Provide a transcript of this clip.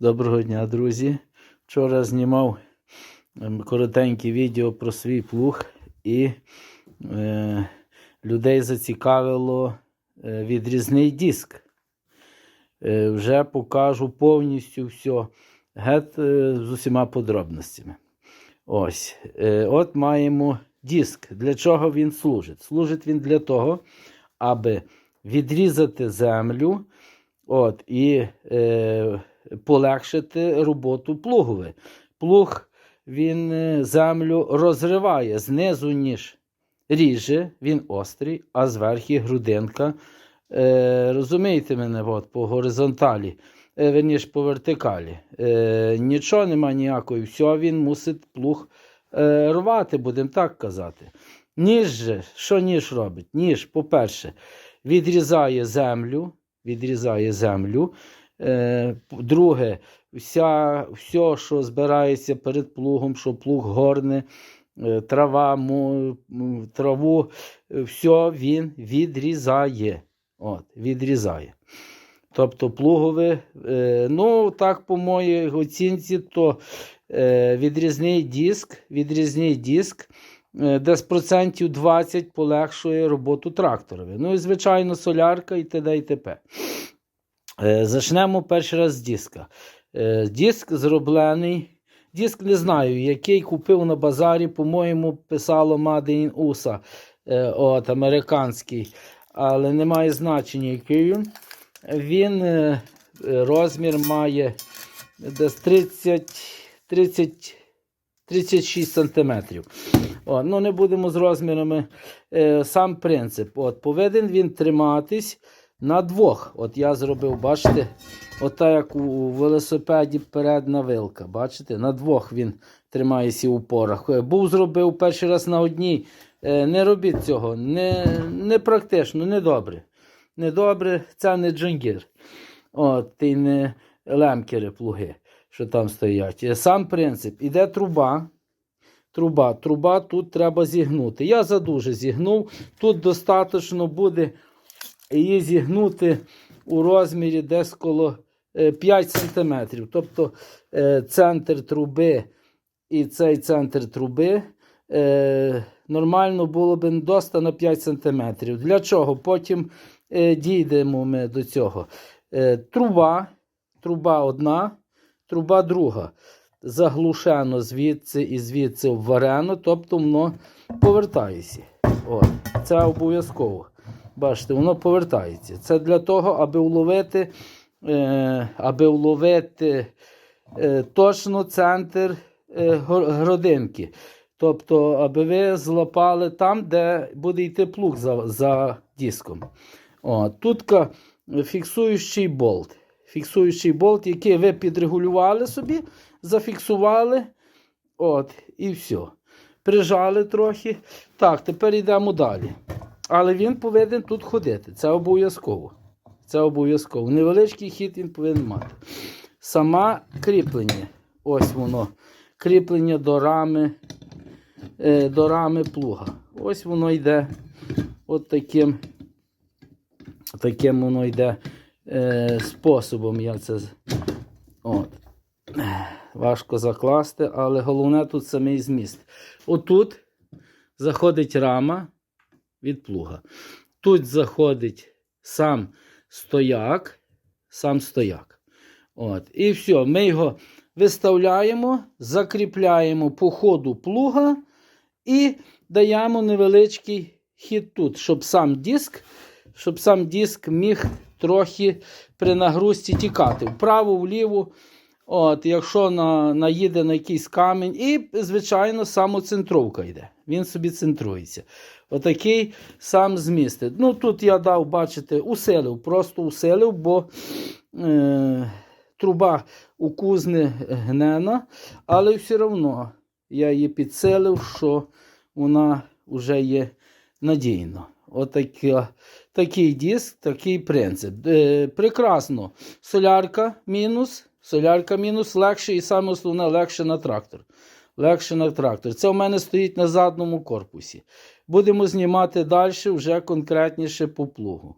Доброго дня, друзі. Вчора знімав ем, коротеньке відео про свій плуг і е, людей зацікавило е, відрізний диск. Е, вже покажу повністю все, гет е, з усіма подробностями. Ось. Е, от маємо диск. Для чого він служить? Служить він для того, аби відрізати землю. От, і е, полегшити роботу плугові. Плуг він е, землю розриває знизу, ніж ріже, він острий, а зверху грудинка. Е, розумієте мене, от, по горизонталі, е, верніше по вертикалі. Е, нічого нема ніякої, все він мусить плуг е, рвати, будемо так казати. Ніж же, що ніж робить? Ніж, по-перше, відрізає землю, відрізає землю. Е, Друге, вся, все, що збирається перед плугом, що плуг горне, е, трава, траву, е, все він відрізає. От, відрізає. Тобто плугове, ну так по моїй оцінці, то відрізний диск, відрізний диск десь процентів 20 полегшує роботу тракторові. Ну і звичайно, солярка і т.д. і т.п. Е, Зачнемо перший раз з диска. Е, Диск зроблений. Диск не знаю, який купив на базарі, по-моєму, писало Made USA, е, от, американський, але немає значення, який він. Він розмір має десь 30, 30, 36 сантиметрів. От, ну, не будемо з розмірами. Сам принцип. От, повинен він триматись на двох. От я зробив, бачите, от так як у велосипеді передна вилка. Бачите, на двох він тримається у порах. Е, Був зробив перший раз на одній. Е, Не робіть цього. Не, не практично, не добре. Не добре, це не джунгір. От, і не лемкери плуги, що там стоять. Е, Сам принцип. Іде труба. Труба. Труба тут треба зігнути. Я задуже зігнув. Тут достатньо буде її зігнути у розмірі десь коло е, 5 см. Тобто е, центр труби і цей центр труби е, нормально було б доста на 5 см. Для чого? Потім е, дійдемо ми до цього. Е, труба, труба одна, труба друга. Заглушено звідси і звідси вварено, тобто воно повертається. От, це обов'язково. Бачите, воно повертається. Це для того, аби вловити, е, аби вловити е, точно центр е, грудинки. Тобто, аби ви злапали там, де буде йти плуг за, за диском. О, тут фіксуючий болт. Фіксуючий болт, який ви підрегулювали собі, зафіксували. От, і все. Прижали трохи. Так, тепер йдемо далі. Але він повинен тут ходити. Це обов'язково. Це обов'язково. Невеличкий хід він повинен мати. Сама кріплення. Ось воно. Кріплення до рами, е, до рами плуга. Ось воно йде. От таким, таким воно йде е, способом. Я це. От. Важко закласти, але головне тут самий зміст. Отут заходить рама від плуга. Тут заходить сам стояк, сам стояк. От. І все, ми його виставляємо, закріпляємо по ходу плуга і даємо невеличкий хід тут, щоб сам диск, щоб сам диск міг трохи при нагрузці тікати вправо, вліво. От, якщо на, наїде на якийсь камінь, і, звичайно, самоцентровка йде. Він собі центрується. Отакий сам зміст. Ну, тут я дав, бачите, усилив, просто усилив, бо е, труба у кузни гнена, але все одно я її підсилив, що вона вже є надійно. Отака, такий диск, такий принцип. Е, прекрасно. Солярка мінус. Солярка мінус легше і саме основне легше на трактор. Легше на трактор. Це у мене стоїть на задньому корпусі. Будемо знімати далі вже конкретніше по плугу.